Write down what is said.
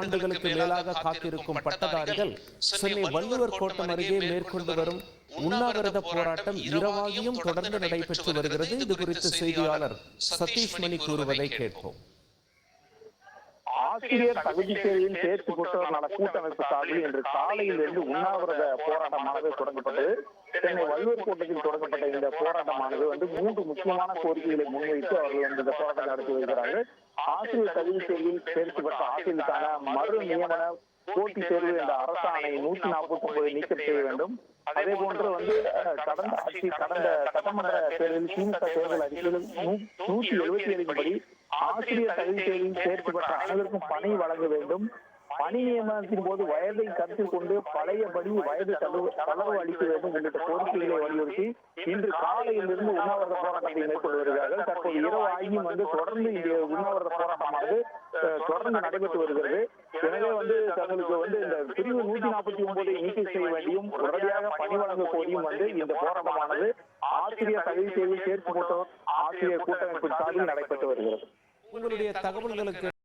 ஆண்டுகளுக்கு மேலாக காத்திருக்கும் பட்டதாரிகள் சென்னை வள்ளுவர் கோட்டம் அருகே மேற்கொண்டு வரும் உண்ணாவிரத போராட்டம் இரவாகியும் தொடர்ந்து நடைபெற்று வருகிறது. இது குறித்து செய்தியாளர் சதீஷ் மணி கூறுவதை கேட்போம். ஆசிரியர் தகுதி தேர்வில் தேர்ச்சி பெற்றவர் நல கூட்டமைப்பு சார்பில் இன்று காலையில் இருந்து உண்ணாவிரத போராட்டமானது தொடங்கப்பட்டது. வள்ளுவர் கோட்டத்தில் தொடங்கப்பட்ட இந்த போராட்டமானது வந்து மூன்று முக்கியமான கோரிக்கைகளை முன்வைத்து அவர்கள் வந்து இந்த போராட்டம் நடத்தி வருகிறார்கள். ஆசிரியர் கல்வி தேர்வில் தேர்ச்சி பெற்ற ஆசிரியருக்கான மறு நியமன போட்டி தேர்வு என்ற அரசாணை நூத்தி நாற்பத்தி ஒன்பது நீக்கம் செய்ய வேண்டும். அதே போன்று வந்து கடந்த ஆட்சி கடந்த சட்டமன்ற தேர்தலில் திமுக தேர்தல் அறிக்கையில் நூத்தி எழுபத்தி ஏழின்படி ஆசிரியர் கல்வி தேர்வில் தேர்ச்சி பெற்ற அனைவருக்கும் பணி வழங்க வேண்டும். பணி நியமனத்தின் போது வயதை கருத்தில் கொண்டு பழையபடி வயது தளர்வு அளிக்க வேண்டும் உள்ளிட்ட கோரிக்கைகளை வலியுறுத்தி இன்று காலையிலிருந்து உண்ணாவிரத போராட்டத்தை மேற்கொண்டு வருகிறார்கள். தற்போது இரவு ஆகியும் வந்து தொடர்ந்து இந்த உண்ணாவிரத போராட்டமானது தொடர்ந்து நடைபெற்று வருகிறது. எனவே வந்து தங்களுக்கு வந்து இந்த பிரிவு நூத்தி நாற்பத்தி ஒன்பதை நீக்கம் செய்ய வேண்டியும் உடனடியாக பணி வழங்க கோரியும் வந்து இந்த போராட்டமானது ஆசிரியர் தகுதி தேர்வில் சேர்ப்பு கூட்டம் ஆசிரியர் கூட்டமைப்பின் சார்பில் நடைபெற்று வருகிறது. உங்களுடைய தகவல்களுக்கு